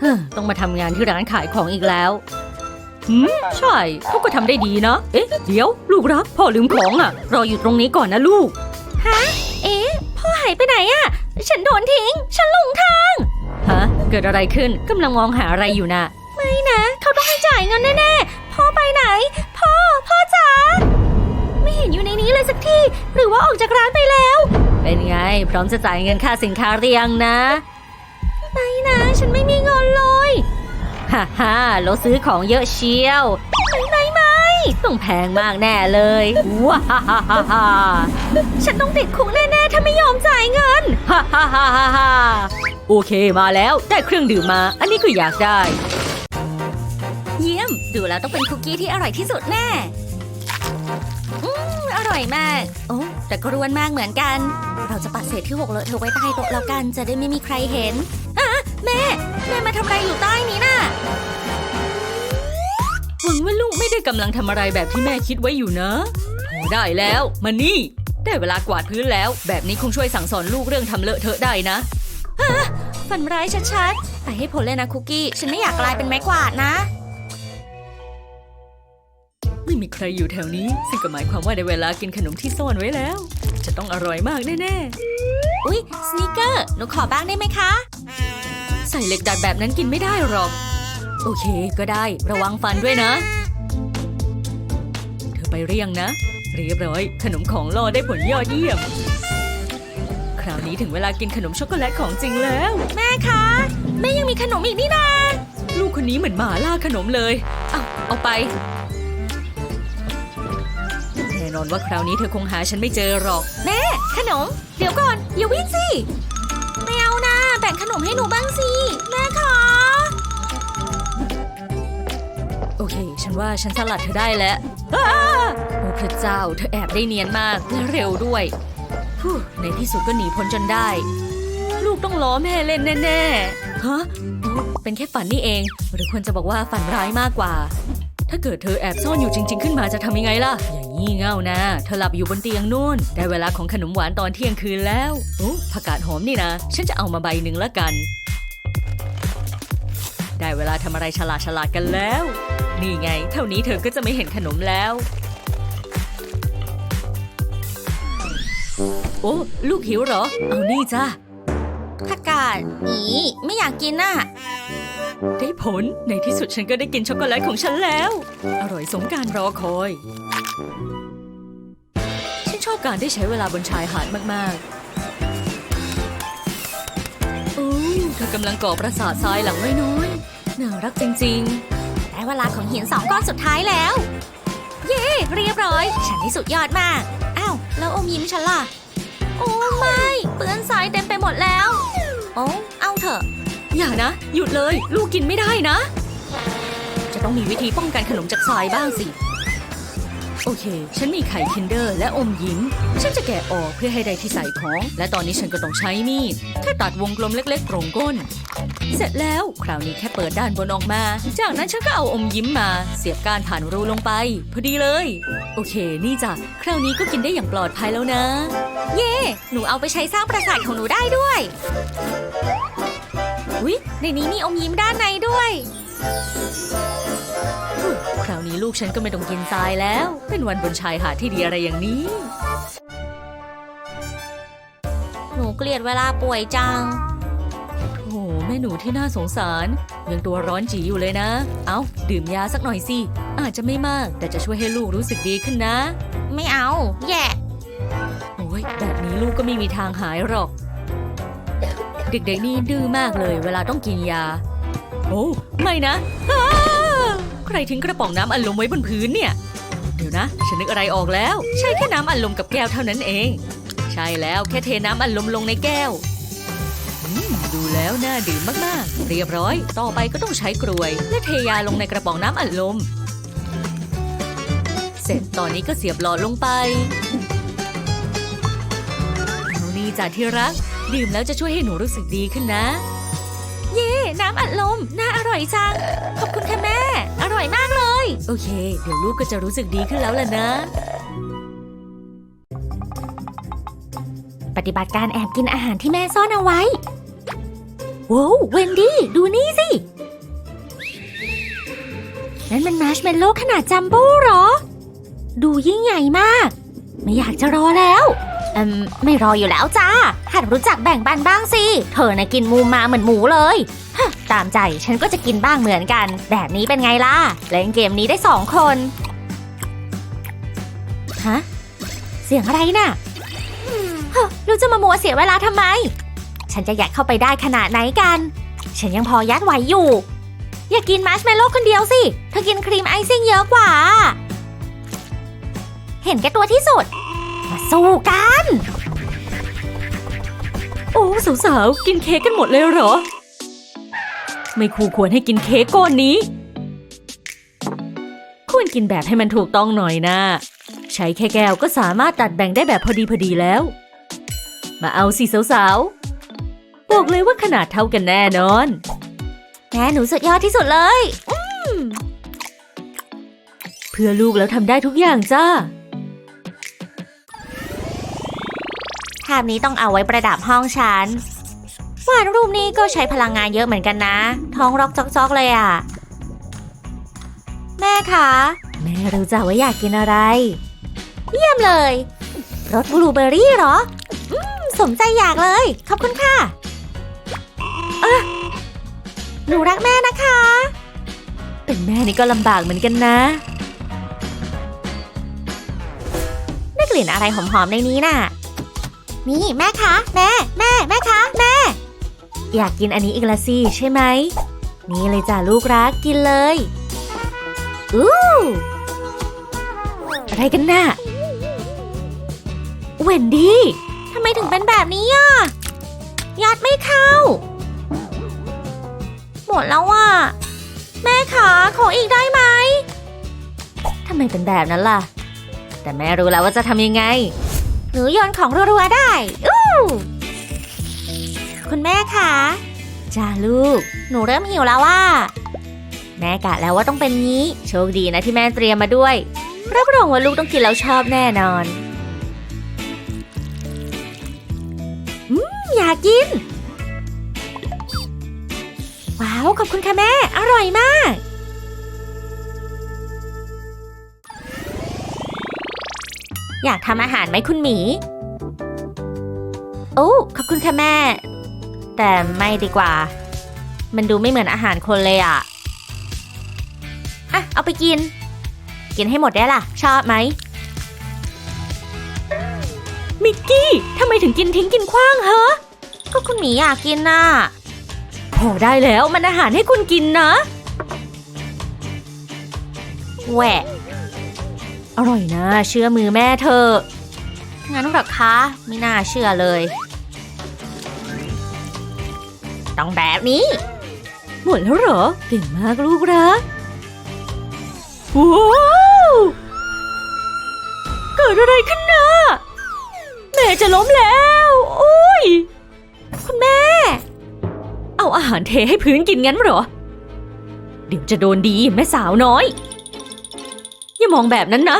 เฮ้อต้องมาทำงานที่ร้านขายของอีกแล้วหืมใช่เขาก็ทำได้ดีนะ เอ๊ะ เดี๋ยวลูกรักพ่อลืมของอะ รออยู่ตรงนี้ก่อนนะลูก ฮะ เอ๊ะ พ่อหายไปไหนอะ ฉันโดนทิ้ง ฉันหลงทาง ฮะ เกิดอะไรขึ้นกำลังมองหาอะไรอยู่น่ะไม่นะ เขาต้องให้จ่ายเงินแน่ๆ พ่อไปไหน พ่อ พ่อจ๋า ไม่เห็นอยู่ในนี้เลยสักที หรือว่าออกจากร้านไปแล้ว เป็นไง พร้อมจะจ่ายเงินค่าสินค้าหรือยังนะ ไม่นะ ฉันไม่มีเงินเลยฮ่าฮ่าเราซื้อของเยอะเชียว ไม่ไม่ไม่ต้องแพงมากแน่เลยว้าฮ่าฮ่าฮ่าฉันต้องติดคุกแน่ๆ ถ้าไม่ยอมจ่ายเงินฮ่าฮ่าฮ่าฮ่าฮ่าโอเคมาแล้วได้เครื่องดื่มมา อันนี้คือยากได้ เยี่ยม ดูแล้วต้องเป็นคุกกี้ที่อร่อยที่สุดแน่ อืม อร่อยมาก โอ้แต่ก็รวนมากเหมือนกัน เราจะปัดเศษที่หกเลอะเทอะไว้ใต้โต๊ะแล้วกัน จะได้ไม่มีใครเห็น แม่ แม่มาทำอะไรอยู่ใต้นี้น่ะหวังว่าลูกไม่ได้กำลังทำอะไรแบบที่แม่คิดไว้อยู่นะพอได้แล้วมานี่ได้เวลากวาดพื้นแล้ว แบบนี้คงช่วยสั่งสอนลูกเรื่องทำเลอะเทอะได้นะฝันร้ายชัดๆไปให้ผลเลยนะคุกกี้ ฉันไม่อยากกลายเป็นไม้กวาดนะ ไม่มีใครอยู่แถวนี้ ซึ่งก็หมายความว่าได้เวลากินขนมที่ซ่อนไว้แล้ว จะต้องอร่อยมากแน่ๆ อุ๊ย สนิเกอร์ หนูขอบ้างได้ไหมคะ ใส่เหล็กดัดแบบนั้นกินไม่ได้หรอก โอเคก็ได้ระวังฟันด้วยนะ เธอไปเรียงนะ เรียบร้อย ขนมของรอได้ผลยอดเยี่ยม คราวนี้ถึงเวลากินขนมช็อกโกแลตของจริงแล้ว แม่คะ แม่ยังมีขนมอีกนี่นาลูกคนนี้เหมือนหมาล่าขนมเลย เอาเอาไปแน่นอนว่าคราวนี้เธอคงหาฉันไม่เจอหรอก แม่ ขนม เดี๋ยวก่อน อย่าวิ่งสิ ไม่เอานะแบ่งขนมให้หนูบ้างสิ แม่คะโอเค ฉันว่าฉันสลัดเธอได้แล้วอ้าโอ้พระเจ้า เธอแอบได้เนียนมากและเร็วด้วยฮู้ในที่สุดก็หนีพ้นจนได้ ลูกต้องล้อแม่เล่นแน่ๆฮะโอ้เป็นแค่ฝันนี่เอง หรือควรจะบอกว่าฝันร้ายมากกว่า ถ้าเกิดเธอแอบซ่อนอยู่จริง ๆ ขึ้นมาจะทำยังไงล่ะอย่า งี่เง่านะ เธอหลับอยู่บนเตียงนู่น ได้เวลาของขนมหวานตอนเที่ยงคืนแล้วโอ้ผักกาดหอมนี่นะ ฉันจะเอามาใบหนึ่งละกัน ได้เวลาทำอะไรฉลาดฉลาดกันแล้ว นี่ไง เท่านี้เธอก็จะไม่เห็นขนมแล้ว โอ้ ลูกหิวเหรอ เอานี่จ้า ผักกาดอีไม่อยากกินน่ะ ได้ผล ในที่สุดฉันก็ได้กินช็อกโกแลตของฉันแล้ว อร่อยสมการรอคอย ฉันชอบการได้ใช้เวลาบนชายหาดมากๆโอ้เธอกำลังก่อประสาททรายหลังน้อยๆน่ารักจริงๆได้เวลาของหินสองก้อนสุดท้ายแล้ว เย้เรียบร้อย ฉันนี่สุดยอดมาก อ้าว แล้วอมยิ้มฉันล่ะ โอ้ไม่เปื้อนทรายเต็มไปหมดแล้ว โอ้เอาเถอะ อย่านะ หยุดเลย ลูกกินไม่ได้นะ จะต้องมีวิธีป้องกันขนมจากทรายบ้างสิ โอเค ฉันมีไข่คินเดอร์และอมยิ้ม ฉันจะแกะออกเพื่อให้ได้ที่ใส่ของ และตอนนี้ฉันก็ต้องใช้มีดแค่ตัดวงกลมเล็กๆตรงก้น เสร็จแล้วคราวนี้แค่เปิดด้านบนออกมา จากนั้นฉันก็เอาอมยิ้มมา เสียบกานผ่านรูลงไป พอดีเลย โอเค นี่จ้ะคราวนี้ก็กินได้อย่างปลอดภัยแล้วนะ เย่หนูเอาไปใช้สร้างปราสาทของหนูได้ด้วยอุ๊ยในนี้มีอมยิ้มด้านในด้วย ลูกฉันก็ไม่ต้องกินทรายแล้ว เป็นวันบนชายหาดที่ดีอะไรอย่างนี้ หนูเกลียดเวลาป่วยจัง โอ้แม่หนูที่น่าสงสาร ยังตัวร้อนจีอยู่เลยนะ เอาดื่มยาสักหน่อยสิ อาจจะไม่มาก แต่จะช่วยให้ลูกรู้สึกดีขึ้นนะ ไม่เอา แย่โอ้ยแบบนี้ลูกก็ไม่มีทางหายหรอก เด็กๆนี่ดื้อมากเลย เวลาต้องกินยา โอ้ ไม่นะอ้า ใครทิ้งกระป๋องน้ำอัดลมไว้บนพื้นเนี่ย เดี๋ยวนะ ฉันนึกอะไรออกแล้ว ใช่แค่น้ำอัดลมกับแก้วเท่านั้นเอง ใช่แล้วแค่เทน้ำอัดลมลงในแก้ว ดูแล้วน่าดื่มมากๆ เรียบร้อย ต่อไปก็ต้องใช้กรวย และเทยาลงในกระป๋องน้ำอัดลม เสร็จตอนนี้ก็เสียบหลอดลงไปเอานี่จ้ะที่รัก ดื่มแล้วจะช่วยให้หนูรู้สึกดีขึ้นนะ น้ำอัดลม น่าอร่อยจัง ขอบคุณค่ะแม่ อร่อยมากเลย โอเค เดี๋ยวลูกก็จะรู้สึกดีขึ้นแล้วล่ะนะ ปฏิบัติการแอบกินอาหารที่แม่ซ่อนเอาไว้ว้าวเวนดี้ ดูนี่สิ นั่นมันมาร์ชเมลโล่ขนาดจัมโบ้หรอ ดูยิ่งใหญ่มาก ไม่อยากจะรอแล้ว อืมไม่รออยู่แล้วจ้าหัดรู้จักแบ่งปันบ้างสิ เธอน่ะกินมูมาเหมือนหมูเลยฮะตามใจฉันก็จะกินบ้างเหมือนกัน แบบนี้เป็นไงล่ะ เล่นเกมนี้ได้สองคนฮะเสียงอะไรน่ะฮะเราจะมามัวเสียเวลาทำไม ฉันจะยัดเข้าไปได้ขนาดไหนกัน ฉันยังพอยัดไหวอยู่ อย่ากินมาร์ชเมลโล่คนเดียวสิ เธอกินครีมไอซิ่งเยอะกว่า เห็นแก่ตัวที่สุด สู้กัน โอ้สาวๆกินเค้กกันหมดเลยเหรอ ไม่คู่ควรให้กินเค้กก้อนนี้ ควรกินแบบให้มันถูกต้องหน่อยนะ ใช้แค่แก้วก็สามารถตัดแบ่งได้แบบพอดีพอดีแล้ว มาเอาสิสาวๆบอกเลยว่าขนาดเท่ากันแน่นอนแม่หนูสุดยอดที่สุดเลย เพื่อลูกแล้วทำได้ทุกอย่างจ้า ภาพนี้ต้องเอาไว้ประดับห้องฉันวาดรูปนี้ก็ใช้พลังงานเยอะเหมือนกันนะ ท้องรอกจอกๆเลยอะ แม่คะแม่รู้จ้าว่าอยากกินอะไร เยี่ยมเลยรสบลูเบอร์รี่เหรออืมสมใจอยากเลย ขอบคุณค่ะเอะหนูรักแม่นะคะ เป็นแม่นี่ก็ลำบากเหมือนกันนะได้กลิ่นอะไรหอมๆในนี้น่ะ นี่แม่คะแม่ แม่ แม่คะแม่ อยากกินอันนี้อีกละสิใช่ไหม นี่เลยจ้ะลูกรักกินเลย อู้อะไรกันน่ะเวนดี้ทำไมถึงเป็นแบบนี้อะยัดไม่เข้า หมดแล้วอะ แม่ขาขออีกได้ไหมทำไมเป็นแบบนั้นล่ะ แต่แม่รู้แล้วว่าจะทำยังไง หนูโยนของรัวๆได้อู้คุณแม่คะจ้าลูก หนูเริ่มหิวแล้วว่า แม่กะแล้วว่าต้องเป็นงี้ โชคดีนะที่แม่เตรียมมาด้วย รับรองว่าลูกต้องกินแล้วชอบแน่นอนอืมอยากกิน ว้าว ขอบคุณค่ะแม่ อร่อยมาก อยากทำอาหารไหมคุณหมี โอ้ ขอบคุณค่ะแม่ แต่ไม่ดีกว่า มันดูไม่เหมือนอาหารคนเลยอะอะ เอาไปกิน กินให้หมดได้ล่ะ ชอบไหม มิกกี้ ทำไมถึงกินทิ้งกินขว้างฮะก็คุณหมีอยากกินน่ะพอได้แล้วมันอาหารให้คุณกินนะ แหวะ อร่อยนะ เชื่อมือแม่เธอ งั้นหรอคะไม่น่าเชื่อเลย ต้องแบบนี้ หมดแล้วเหรอเก่งมากลูกรักว้าวเกิดอะไรขึ้นนะแม่จะล้มแล้วโอ้ยคุณแม่ เอาอาหารเทให้พื้นกินงั้นเหรอ เดี๋ยวจะโดนดีแม่สาวน้อย อย่ามองแบบนั้นนะ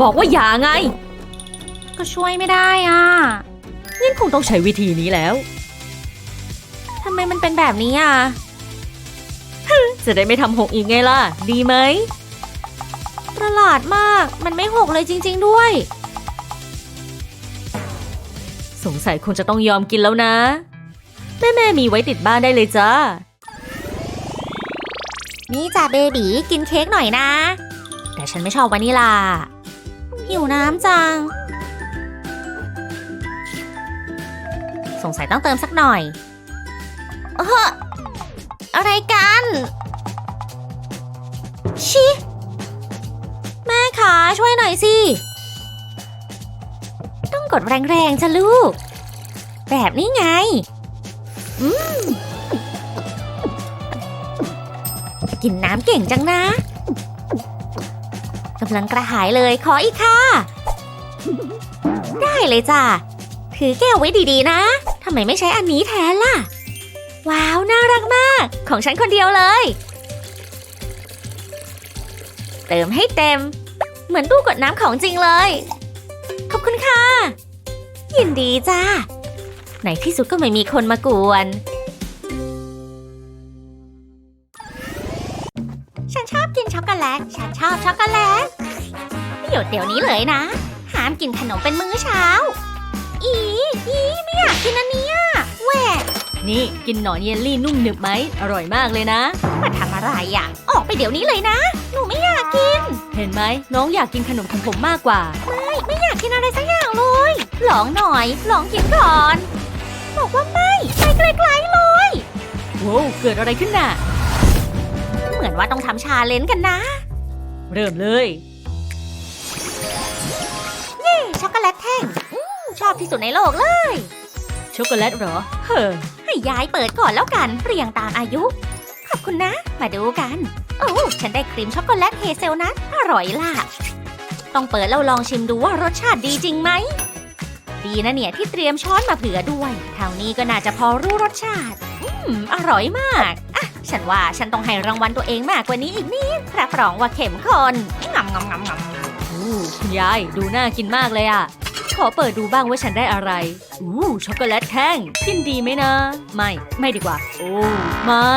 บอกว่าอย่าไง ก็ช่วยไม่ได้อะงั้นคงต้องใช้วิธีนี้แล้ว ทำไมมันเป็นแบบนี้อะ จะได้ไม่ทำหกอีกไงล่ะ ดีไหม ประหลาดมาก มันไม่หกเลยจริง ๆ ด้วย สงสัยคงจะต้องยอมกินแล้วนะ แม่แม่ๆมีไว้ติดบ้านได้เลยจ้า นี่จ้าเบบีกินเค้กหน่อยนะ แต่ฉันไม่ชอบวานิลา หิวน้ำจัง สงสัยต้องเติมสักหน่อย เอออะไรกัน ชิ แม่ขาช่วยหน่อยสิ ต้องกดแรงๆจ้ะลูก แบบนี้ไง อืม กินน้ำเก่งจังนะกำลังกระหายเลยขออีกค่ะ ได้เลยจ้ะถือแก้วไว้ดีๆนะทำไมไม่ใช้อันนี้แทนล่ะ ว้าว น่ารักมาก ของฉันคนเดียวเลย เติมให้เต็ม เหมือนตู้กดน้ำของจริงเลย ขอบคุณค่ะ ยินดีจ้าในที่สุดก็ไม่มีคนมากวน ฉันชอบช็อกโกแลต หยุดเดี๋ยวนี้เลยนะ ห้ามกินขนมเป็นมื้อเช้า อีอีไม่อยากกินอันเนี้ยแหวกนี่กินหนอนเยลลี่นุ่มหนึบไหม อร่อยมากเลยนะ มาทำอะไรอะ ออกไปเดี๋ยวนี้เลยนะ หนูไม่อยากกิน เห็นไหมน้องอยากกินขนมของผมมากกว่า ไม่ไม่อยากกินอะไรสักอย่างเลยลองหน่อยลองกินก่อน บอกว่าไม่ไปไกลๆเลย โว้วเกิดอะไรขึ้นน่ะ เหมือนว่าต้องทำชาเลนจ์กันนะ เริ่มเลยช็อกโกแลตแท่งอืมชอบที่สุดในโลกเลย ช็อกโกแลตเหรอ เฮ้อให้ยายเปิดก่อนแล้วกันเรียงตามอายุ ขอบคุณนะ มาดูกัน โอ้ฉันได้ครีมช็อกโกแลตเฮเซลนัทอร่อยล่ะ ต้องเปิดแล้วลองชิมดูว่ารสชาติดีจริงไหม ดีนะเนี่ยที่เตรียมช้อนมาเผื่อด้วยเท่านี้ก็น่าจะพอรู้รสชาติ อืม อร่อยมากอะ ฉันว่าฉันต้องให้รางวัลตัวเองมากกว่านี้อีกนิดรับรองว่าเข้มข้นงำงำงำงำอู้คุณยายดูน่ากินมากเลยอะ ขอเปิดดูบ้างว่าฉันได้อะไร อู้ช็อกโกแลตแท่งกินดีไหมนะ ไม่ ไม่ดีกว่า โอ้ไม่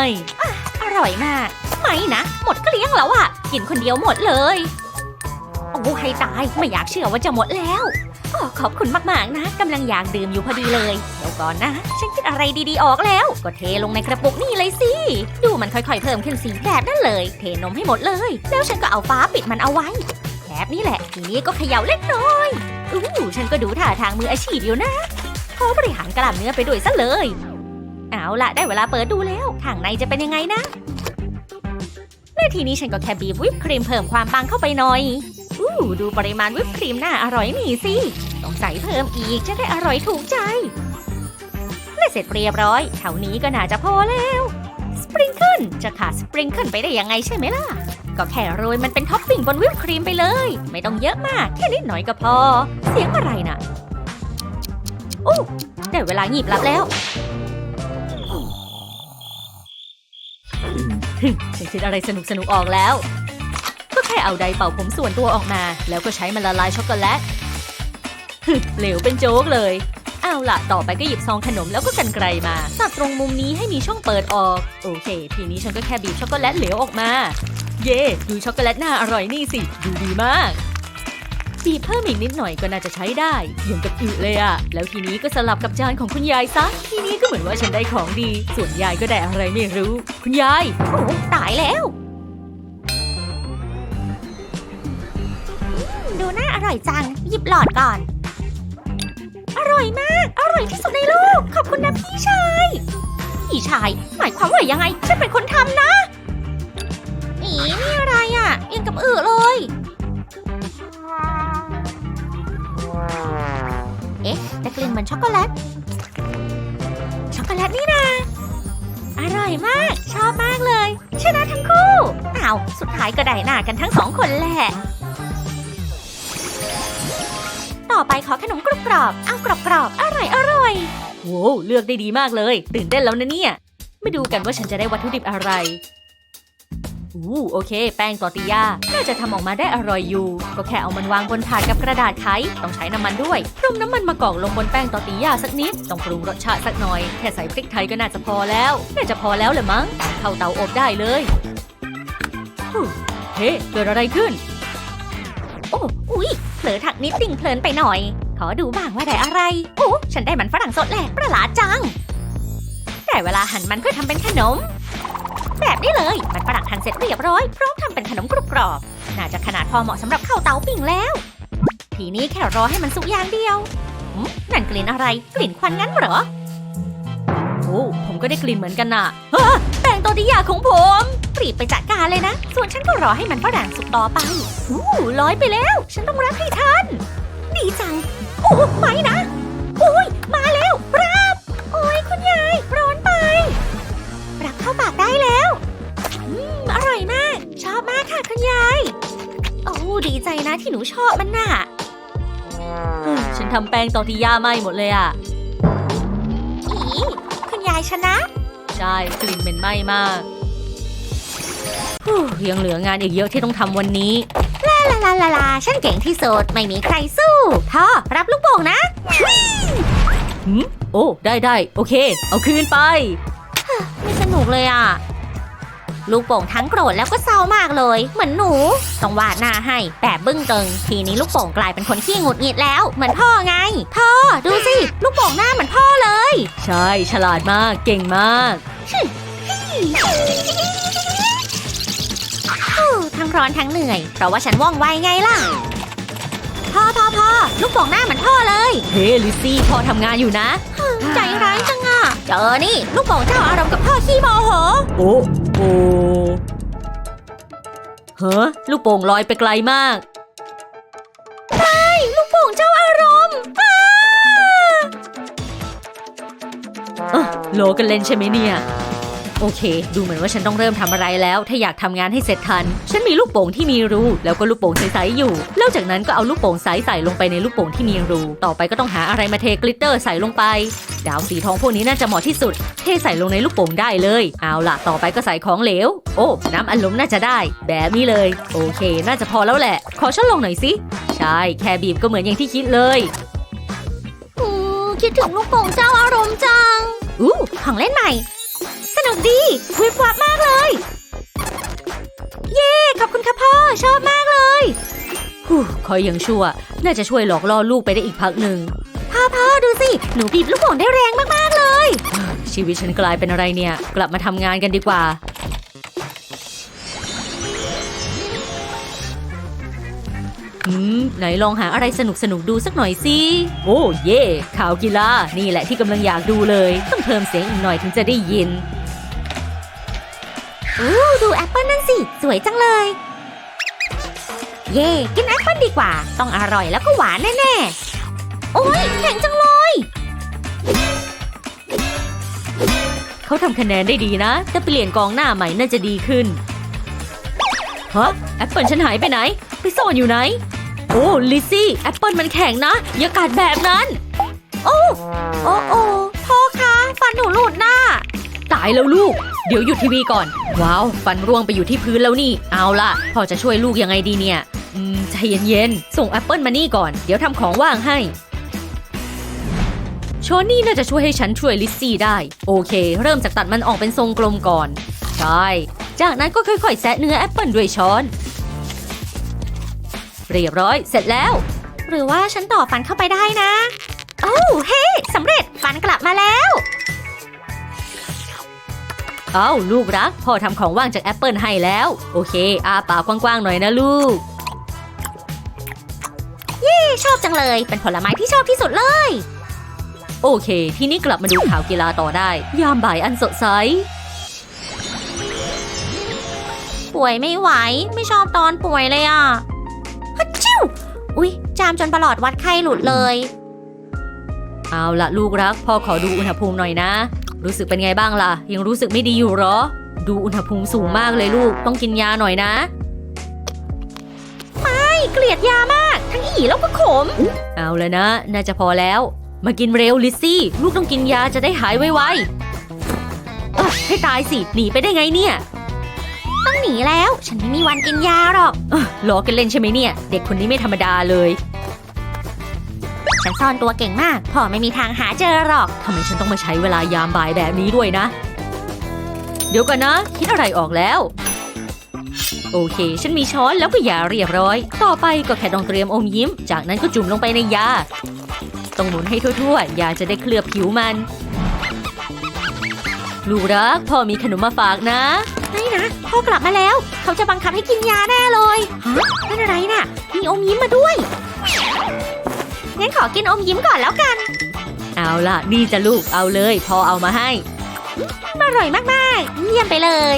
อร่อยมาก ไม่นะ หมดเกลี้ยงแล้วอะกินคนเดียวหมดเลย โอ้ให้ตาย ไม่อยากเชื่อว่าจะหมดแล้วโอ้ ขอบคุณมากๆนะกำลังอยากดื่มอยู่พอดีเลยเดี๋ยวก่อนนะ ฉันคิดอะไรดีๆออกแล้ว ก็เทลงในกระปุกนี่เลยสิ ดูมันค่อยๆเพิ่มขึ้นสีแบบนั้นเลย เทนมให้หมดเลย แล้วฉันก็เอาฟ้าปิดมันเอาไว้แบบนี้แหละ ทีนี้ก็เขย่าเล็กน้อยอู้ฉันก็ดูท่าทางมืออาชีพอยู่นะขอบริหารกล้ามเนื้อไปด้วยซะเลย เอาละได้เวลาเปิดดูแล้วข้างในจะเป็นยังไงนะและทีนี้ฉันก็แค่บีบวิปครีมเพิ่มความปังเข้าไปหน่อยอู้ดูปริมาณวิปครีมน่าอร่อยนี่สิ ต้องใส่เพิ่มอีกจะได้อร่อยถูกใจ และเสร็จเรียบร้อยเท่านี้ก็น่าจะพอแล้ว สปริงเกิลจะขาดสปริงเกิลไปได้ยังไงใช่ไหมล่ะ ก็แค่โรยมันเป็นท็อปปิ้งบนวิปครีมไปเลย ไม่ต้องเยอะมากแค่นิดหน่อยก็พอ เสียงอะไรน่ะโอ้ได้เวลาหยิบรับแล้ว ฉันคิดอะไรสนุกสนุกๆออกแล้ว ก็แค่เอาไดเป่าผมส่วนตัวออกมา แล้วก็ใช้มันละลายช็อกโกแลต เหลวเป็นโจ๊กเลย เอาล่ะ ต่อไปก็หยิบซองขนมแล้วก็กันไกลมาตัดตรงมุมนี้ให้มีช่องเปิดออก โอเค ทีนี้ฉันก็แค่บีบช็อกโกแลตเหลวออกมา เย่ดูช็อกโกแลตหน่าอร่อยนี่สิ ดูดีมากบีบเพิ่มอีกนิดหน่อยก็น่าจะใช้ได้ยังกับอึเลยอะแล้วทีนี้ก็สลับกับจานของคุณยายซะ ทีนี้ก็เหมือนว่าฉันได้ของดี ส่วนยายก็ได้อะไรไม่รู้ คุณยาย โอ้ตายแล้ว ดูน่าอร่อยจัง หยิบหลอดก่อน ร่อยมาก อร่อยที่สุดในโลก ขอบคุณนะพี่ชาย พี่ชาย หมายความว่ายังไง ฉันเป็นคนทำนะ อีนี่อะไรอะยังกับอึเลย เอ๊ะ แต่กลิ่นเหมือนช็อกโกแลต ช็อกโกแลตนี่นะอร่อยมาก ชอบมากเลย ชนะทั้งคู่อ้าว สุดท้ายก็ได้หน้ากันทั้งสองคนแหละ ต่อไปขอขนมกรุบกรอบ เอากรอบกรอบๆอร่อยอร่อยโว้เลือกได้ดีมากเลยตื่นเต้นแล้วนะเนี่ยมาดูกันว่าฉันจะได้วัตถุดิบอะไรอู้โอเค แป้งตอติยาน่าจะทำออกมาได้อร่อยอยู่ ก็แค่เอามันวางบนถาดกับกระดาษไขต้องใช้น้ำมันด้วยพรมน้ำมันมากอกลงบนแป้งตอติยาสักนิด ต้องปรุงรสชาติสักหน่อย แค่ใส่พริกไทยก็น่าจะพอแล้ว น่าจะพอแล้วแหละมั้ง เข้าเตาอบได้เลยเฮ้เกิดอะไรขึ้น โอ้อุ๊ย เผลอถักนิดติ่งเพลินไปหน่อย ขอดูบ้างว่าได้อะไรโอ้ฉันได้มันฝรั่งสดแหละประหลาดจังได้เวลาหั่นมันเพื่อทำเป็นขนม แบบนี้เลย มันฝรั่งหั่นเสร็จเรียบร้อยพร้อมทำเป็นขนมกรุบกรอบ น่าจะขนาดพอเหมาะสำหรับเข้าเตาปิ้งแล้ว ทีนี้แค่รอให้มันสุกอย่างเดียวนั่นกลิ่นอะไร กลิ่นควันงั้นเหรอโอ้ผมก็ได้กลิ่นเหมือนกันน่ะแป้งโตดิยาของผม รีบไปจัดการเลยนะ ส่วนฉันก็รอให้มันฝรั่งสุกต่อไปอู้ลอยไปแล้ว ฉันต้องรับให้ทัน ดีจัง โอ้ไม่นะโอ้ย มาแล้วรับ โอ้ยคุณยาย ร้อนไป รับเข้าปากได้แล้วอืมอร่อยมาก ชอบมากค่ะคุณยาย โอ้ดีใจนะที่หนูชอบมันน่ะ ฉันทำแป้งตอร์ติยาไหม้หมดเลยอะ อีคุณยายชนะ ใช่กลิ่นเหม็นไหม้มากฮู้ ยังเหลืองานอีกเยอะที่ต้องทำวันนี้ลาลาลาลาฉันเก่งที่สุดไม่มีใครสู้ท่อรับลูกโป่งนะหืมโอ้ได้ได้โอเค เอาคืนไป ไม่สนุกเลยอะ ลูกโป่งทั้งโกรธแล้วก็เศร้ามากเลย เหมือนหนู ต้องวาดหน้าให้แบบบึ้งตึง ทีนี้ลูกโป่งกลายเป็นคนขี้หงุดหงิดแล้ว เหมือนพ่อไง พ่อดูสิ ลูกโป่งหน้าเหมือนพ่อเลย ใช่ฉลาดมากเก่งมาก ทั้งร้อนทั้งเหนื่อย เพราะว่าฉันว่องไวไงล่ะพ่อพ่อพ่อลูกโป่งหน้าเหมือนพ่อเลย เฮ้ลิซซี่พ่อทำงานอยู่นะ ใจร้ายจังอะเจอนี่ ลูกโป่งเจ้าอารมณ์กับพ่อขี้โมโห โอ้โอ้เฮ้อลูกโป่งลอยไปไกลมากลูกโป่งเจ้าอารมณ์อ้าเออโลกันเล่นใช่ไหมเนี่ย โอเค ดูเหมือนว่าฉันต้องเริ่มทำอะไรแล้ว ถ้าอยากทำงานให้เสร็จทัน ฉันมีลูกโป่งที่มีรูแล้วก็ลูกโป่งใสๆอยู่แล้วจากนั้นก็เอาลูกโป่งใสใส่ลงไปในลูกโป่งที่มีรูต่อไปก็ต้องหาอะไรมาเทกลิตเตอร์ใส่ลงไป ดาวสีทองพวกนี้น่าจะเหมาะที่สุด เทใส่ลงในลูกโป่งได้เลย เอาล่ะ ต่อไปก็ใส่ของเหลว โอ้น้ำอัดลมน่าจะได้ แบบนี้เลย โอเค น่าจะพอแล้วแหละ ขอฉันลงหน่อยสิใช่แค่บีบก็เหมือนอย่างที่คิดเลยอืมคิดถึงลูกโป่งเจ้าอารมณ์จังอู้ของเล่นใหม่สนุ กดี วิบวับมากเลย เย้ขอบคุณค่ะพ่อ ชอบมากเลยฮู้คอยยังชั่ว น่าจะช่วยหลอกล่อลูกไปได้อีกพักหนึ่ง พ่อพ่อดูสิ หนูบีบลูกโป่งได้แรงมาก ๆ เลย ชีวิตฉันกลายเป็นอะไรเนี่ย กลับมาทำงานกันดีกว่า อืม ไหนลองหาอะไรสนุกสนุกๆดูสักหน่อยสิ โอ้เย่ข่าวกีฬา นี่แหละที่กำลังอยากดูเลย ต้องเพิ่มเสียงอีกหน่อยถึงจะได้ยิน อู้ดูแอปเปิลนั่นสิ สวยจังเลย เย่กินแอปเปิลดีกว่า ต้องอร่อยแล้วก็หวานแน่ๆ โอ้ยแข็งจังเลย เขาทำคะแนนได้ดีนะ แต่เปลี่ยนกองหน้าใหม่น่าจะดีขึ้นฮะแอปเปิลฉันหายไปไหน ไปซ่อนอยู่ไหน โอ้ลิซี่แอปเปิลมันแข็งนะ อย่ากัดแบบนั้น โอ้โอ้โอ้พ่อคะฟันหนูหลุดนะายแล้วลูก เดี๋ยวหยุดทีวีก่อน ว้าว ฟันร่วงไปอยู่ที่พื้นแล้วนี่ เอาล่ะพ่อจะช่วยลูกยังไงดีเนี่ย อืม ใจเย็นๆ ส่งแอปเปิลมานี่ก่อน เดี๋ยวทำของว่างให้ โชนี่น่าจะช่วยให้ฉันช่วยลิซซี่ได้ โอเค เริ่มจากตัดมันออกเป็นทรงกลมก่อน ใช่ จากนั้นก็ค่อยๆ แซะเนื้อแอปเปิลด้วยช้อน เรียบร้อย เสร็จแล้ว หรือว่าฉันต่อฟันเข้าไปได้นะ โอ้เฮ้สำเร็จฟันกลับมาแล้ว เอ้าลูกรัก พ่อทำของว่างจากแอปเปิลให้แล้ว โอเค อาปากกว้างๆหน่อยนะลูกชอบจังเลย เป็นผลไม้ที่ชอบที่สุดเลย โอเค ทีนี้กลับมาดูข่าวกีฬาต่อได้ ยามบ่ายอันสดใส ป่วยไม่ไหว ไม่ชอบตอนป่วยเลยอะฮัชชิวอุ๊ย จามจนประหลอดวัดไข้หลุดเลย เอาละลูกรัก พ่อขอดูอุณหภูมิหน่อยนะ รู้สึกเป็นไงบ้างล่ะ ยังรู้สึกไม่ดีอยู่เหรอ ดูอุณหภูมิสูงมากเลยลูก ต้องกินยาหน่อยนะเกลียดยามาก ทั้งอีแล้วก็ขม เอาแล้วนะ น่าจะพอแล้ว มากินเร็วลิซซี่ ลูกต้องกินยาจะได้หายไวๆเอ้อให้ตายสิ หนีไปได้ไงเนี่ย ต้องหนีแล้ว ฉันไม่มีวันกินยาหรอกเอ้อล้อกันเล่นใช่ไหมเนี่ย เด็กคนนี้ไม่ธรรมดาเลย ฉันซ่อนตัวเก่งมากพ่อไม่มีทางหาเจอหรอกทำไมฉันต้องมาใช้เวลายามบ่ายแบบนี้ด้วยนะ เดี๋ยวกันนะ คิดอะไรออกแล้ว โอเค ฉันมีช้อนแล้วก็ยาเรียบร้อย ต่อไปก็แค่ต้องเตรียมอมยิ้ม จากนั้นก็จุ่มลงไปในยา ต้องหมุนให้ทั่วๆ ยาจะได้เคลือบผิวมัน ลูกรักพ่อมีขนมมาฝากนะไม่นะพ่อกลับมาแล้ว เขาจะบังคับให้กินยาแน่เลยฮะนั่นอะไรน่ะ มีอมยิ้มมาด้วย งั้นขอกินอมยิ้มก่อนแล้วกัน เอาล่ะนี่จะลูกเอาเลยพ่อเอามาให้อร่อยมากๆ เยี่ยมไปเลย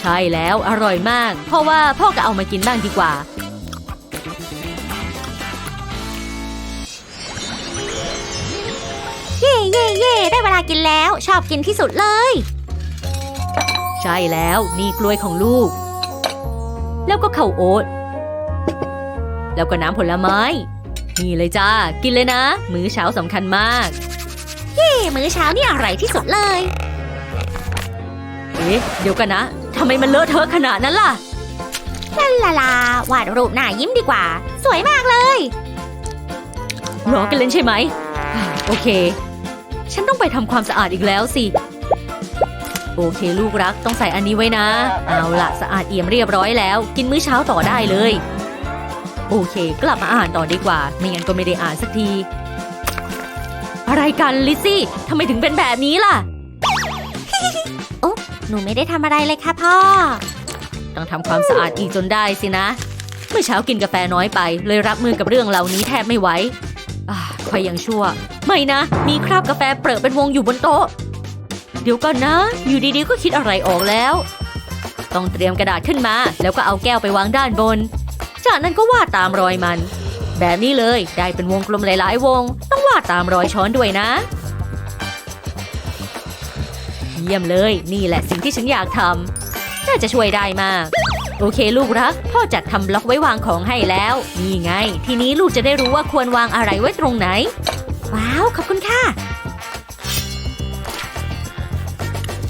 ใช่แล้วอร่อยมาก เพราะว่าพ่อก็เอามากินบ้างดีกว่า เย่เย่เย่ได้เวลากินแล้ว ชอบกินที่สุดเลย ใช่แล้วนี่กล้วยของลูก แล้วก็ข้าวโอ๊ตแล้วก็น้ำผลไม้ นี่เลยจ้า กินเลยนะ มื้อเช้าสำคัญมาก เย่มื้อเช้านี่อร่อยที่สุดเลย เอ๊ะ เดี๋ยวกันนะทำไมมันเลอะเทอะขนาดนั้นล่ะลาลาลาวาดรูปหน้ายิ้มดีกว่า สวยมากเลยล้อกันเล่นใช่ไหม โอเค ฉันต้องไปทำความสะอาดอีกแล้วสิ โอเค ลูกรักต้องใส่อันนี้ไว้นะ เอาละสะอาดเอี่ยมเรียบร้อยแล้ว กินมื้อเช้าต่อได้เลย โอเค กลับมาอ่านต่อดีกว่า ไม่งั้นก็ไม่ได้อ่านสักที อะไรกันลิซซี่ทำไมถึงเป็นแบบนี้ล่ะหนูไม่ได้ทำอะไรเลยค่ะพ่อ ต้องทำความสะอาดอีกจนได้สินะ เมื่อเช้ากินกาแฟน้อยไป เลยรับมือกับเรื่องเหล่านี้แทบไม่ไหวอ่าคอยยังชั่ว ไม่นะ มีคราบกาแฟเปรอะเป็นวงอยู่บนโต๊ะ เดี๋ยวก่อนนะ อยู่ดีๆก็คิดอะไรออกแล้ว ต้องเตรียมกระดาษขึ้นมา แล้วก็เอาแก้วไปวางด้านบน จากนั้นก็วาดตามรอยมัน แบบนี้เลยได้เป็นวงกลมหลาย ๆ วง ต้องวาดตามรอยช้อนด้วยนะ เยี่ยมเลย นี่แหละสิ่งที่ฉันอยากทำน่าจะช่วยได้มาก โอเคลูกรัก พ่อจัดทำบล็อกไว้วางของให้แล้ว นี่ไง ทีนี้ลูกจะได้รู้ว่าควรวางอะไรไว้ตรงไหน ว้าว ขอบคุณค่ะ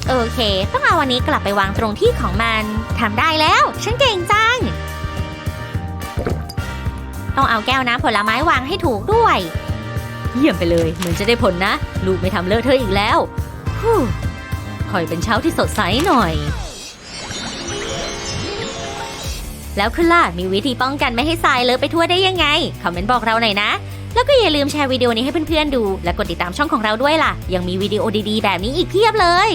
โอเค ต้องเอาวันนี้กลับไปวางตรงที่ของมัน ทำได้แล้ว ฉันเก่งจัง ต้องเอาแก้วน้ำผลไม้วางให้ถูกด้วย เยี่ยมไปเลย เหมือนจะได้ผลนะ ลูกไม่ทำเลอะเทอะอีกแล้วฮู้คอยเป็นเช้าที่สดใสหน่อย แล้วคุณล่ะมีวิธีป้องกันไม่ให้ทรายเลอะไปทั่วได้ยังไง คอมเมนต์บอกเราหน่อยนะ แล้วก็อย่าลืมแชร์วิดีโอนี้ให้เพื่อนๆดู และกดติดตามช่องของเราด้วยล่ะ ยังมีวิดีโอดีๆ แบบนี้อีกเพียบเลย